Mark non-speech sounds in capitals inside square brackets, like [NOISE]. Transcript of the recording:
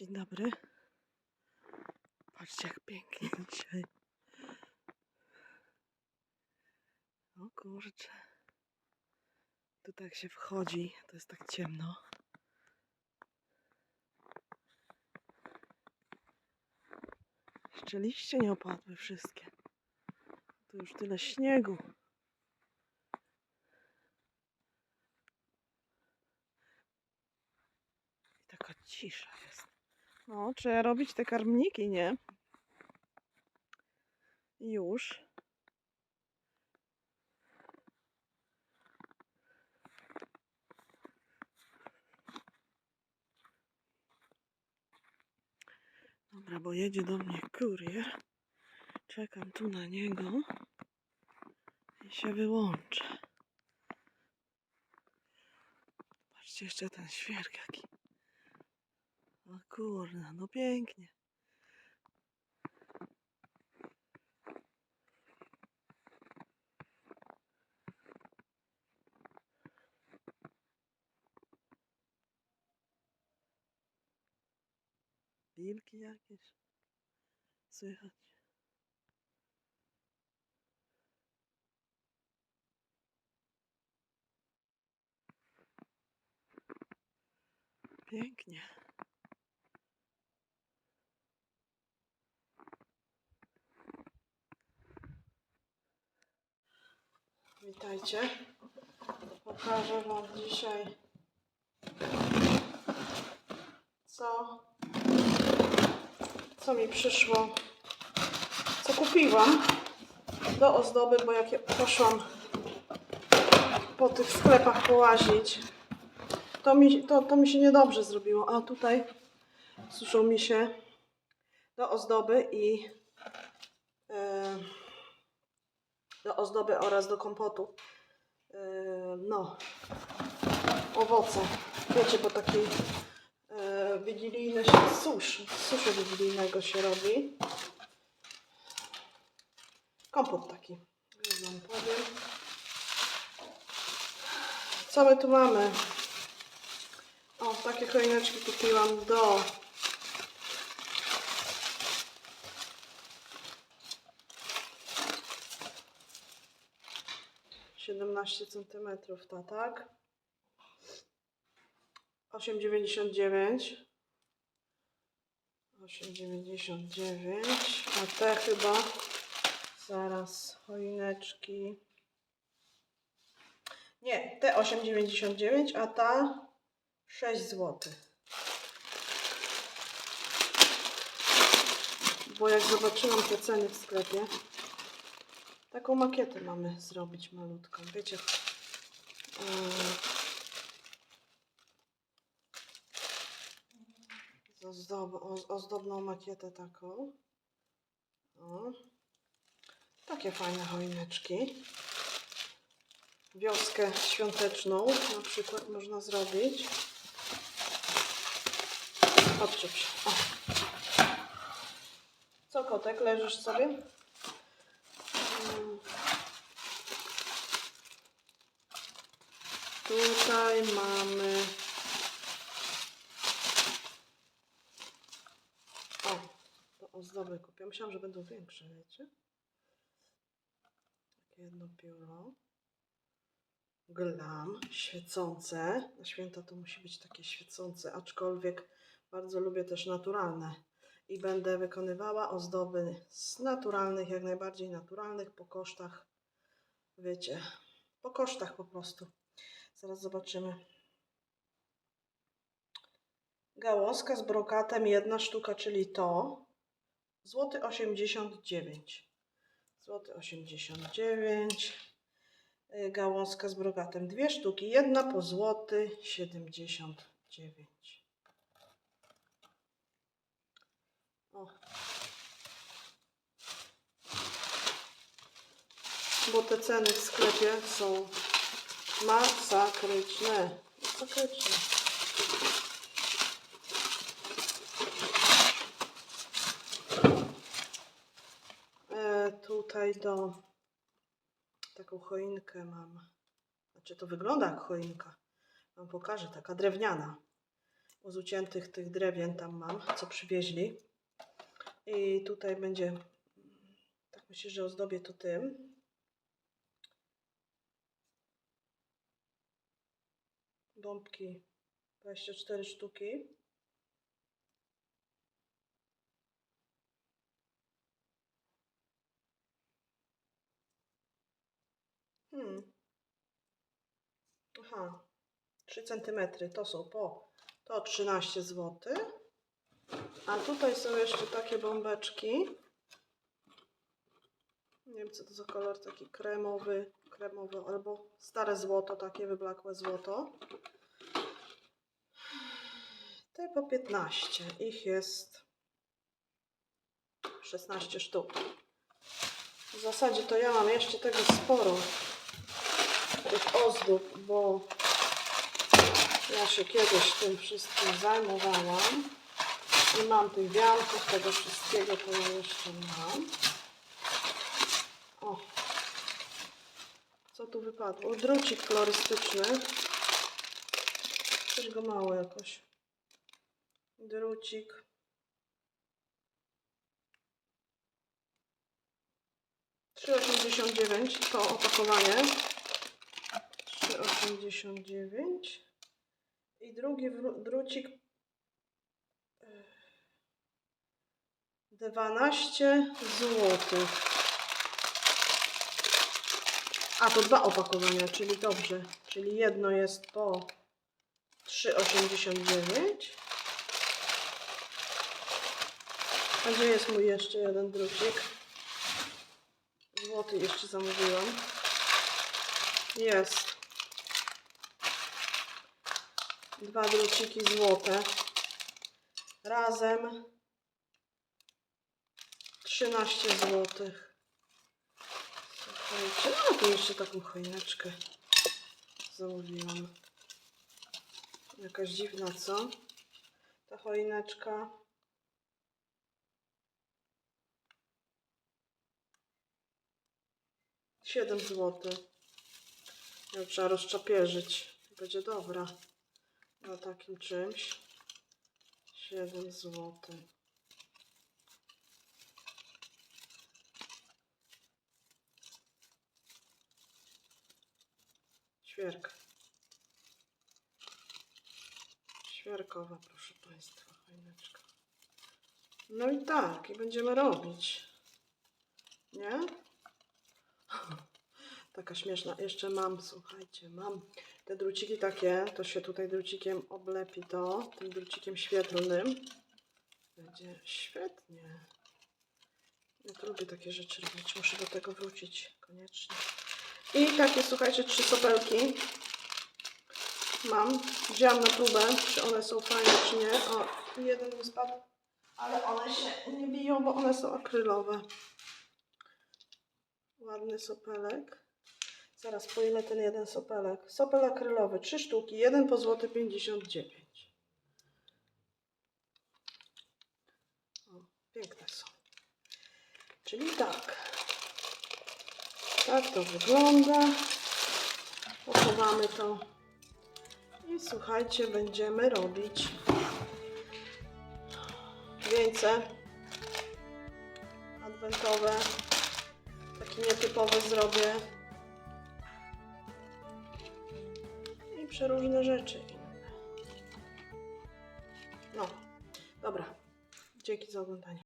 Dzień dobry. Patrzcie, jak pięknie [LAUGHS] dzisiaj. O kurczę. Tu tak się wchodzi, to jest tak ciemno. Jeszcze liście nie opadły wszystkie. Tu już tyle śniegu. I taka cisza jest. No, trzeba robić te karmniki, nie? Już. Dobra, bo jedzie do mnie kurier. Czekam tu na niego i się wyłączę. Patrzcie jeszcze ten świerk jaki. O kurna, no pięknie. Wilki jakieś słychać. Pięknie. Witajcie. Pokażę Wam dzisiaj co co mi przyszło, co kupiłam do ozdoby, bo jak ja poszłam po tych sklepach połazić, to mi, to, to mi się niedobrze zrobiło. A tutaj suszą mi się do ozdoby i e, do ozdoby oraz do kompotu e, no owoce. Wiecie, bo taki e, wigilijny się susz, suszy wigilijnego się robi. Kompot taki. Wam powiem. Co my tu mamy? O, takie choineczki kupiłam do siedemnaście centymetrów, ta tak? 8,99 8,99 a te chyba zaraz choineczki. Nie, te 8,99 a ta 6 zł bo jak zobaczyłam te ceny w sklepie taką makietę mamy zrobić malutką wiecie z ozdob, oz, ozdobną makietę taką. O. Takie fajne choineczki. Wioskę świąteczną na przykład można zrobić. Chodźcie. O. Co kotek, leżysz sobie? Tutaj mamy O, to ozdoby kupię. Myślałam, że będą większe, wiecie? Takie jedno pióro. Glam, świecące. Na święta to musi być takie świecące, aczkolwiek bardzo lubię też naturalne. I będę wykonywała ozdoby z naturalnych, jak najbardziej naturalnych, po kosztach, wiecie, po kosztach po prostu. Zaraz zobaczymy. Gałązka z brokatem, jedna sztuka, czyli to. Złoty 89. Złoty 89. Y, Gałązka z brokatem, dwie sztuki. Jedna po złoty 79. O. Bo te ceny w sklepie są masakryczne. Masakryczne. E, tutaj do taką choinkę mam. Znaczy to wygląda jak choinka. Wam pokażę, taka drewniana. bo z uciętych tych drewien tam mam, co przywieźli. I tutaj będzie, tak myślę, że ozdobię to tym. Bombki 24 sztuki. Hmm. Aha. 3 cm to są po to 13 zł. A tutaj są jeszcze takie bombeczki. Nie wiem co to za kolor, taki kremowy, kremowy albo stare złoto, takie wyblakłe złoto. Te po 15. Ich jest 16 sztuk. W zasadzie to ja mam jeszcze tego sporo tych ozdób, bo ja się kiedyś tym wszystkim zajmowałam i mam tych wianków, tego wszystkiego to ja jeszcze mam. O, co tu wypadło? Drucik florystyczny. Też go mało jakoś. Drucik. Dziewięć to opakowanie. 3,89 i drugi drucik e, 12 zł. A to dwa opakowania, czyli dobrze. Czyli jedno jest po 3,89. A gdzie jest mój jeszcze jeden drucik? Złoty jeszcze zamówiłam. Jest. Dwa druciki złote. Razem 13 zł. No tu jeszcze taką choineczkę zamówiłam. Jakaś dziwna, co? Ta choineczka. Siedem złotych. Ją trzeba rozczapierzyć. Będzie dobra. Na takim czymś. 7 zł. Świerk. Świerkowa, proszę Państwa, fajneczka. No i tak, i będziemy robić. Nie? [LAUGHS] Taka śmieszna. Jeszcze mam, słuchajcie, mam te druciki takie, to się tutaj drucikiem oblepi to, tym drucikiem świetlnym. Będzie świetnie. Ja lubię takie rzeczy robić, muszę do tego wrócić koniecznie. I takie, słuchajcie, trzy sopelki mam. Wzięłam na próbę, czy one są fajne, czy nie. O, jeden mi spadł, ale one się nie biją, bo one są akrylowe. Ładny sopelek. Zaraz, po ile ten jeden sopelek? Sopel akrylowy, trzy sztuki, jeden po złoty 59. O, piękne są. Czyli tak. Tak to wygląda. Pochowamy to. I słuchajcie, będziemy robić wieńce adwentowe. Taki nietypowy zrobię. I przeróżne rzeczy. No, dobra. Dzięki za oglądanie.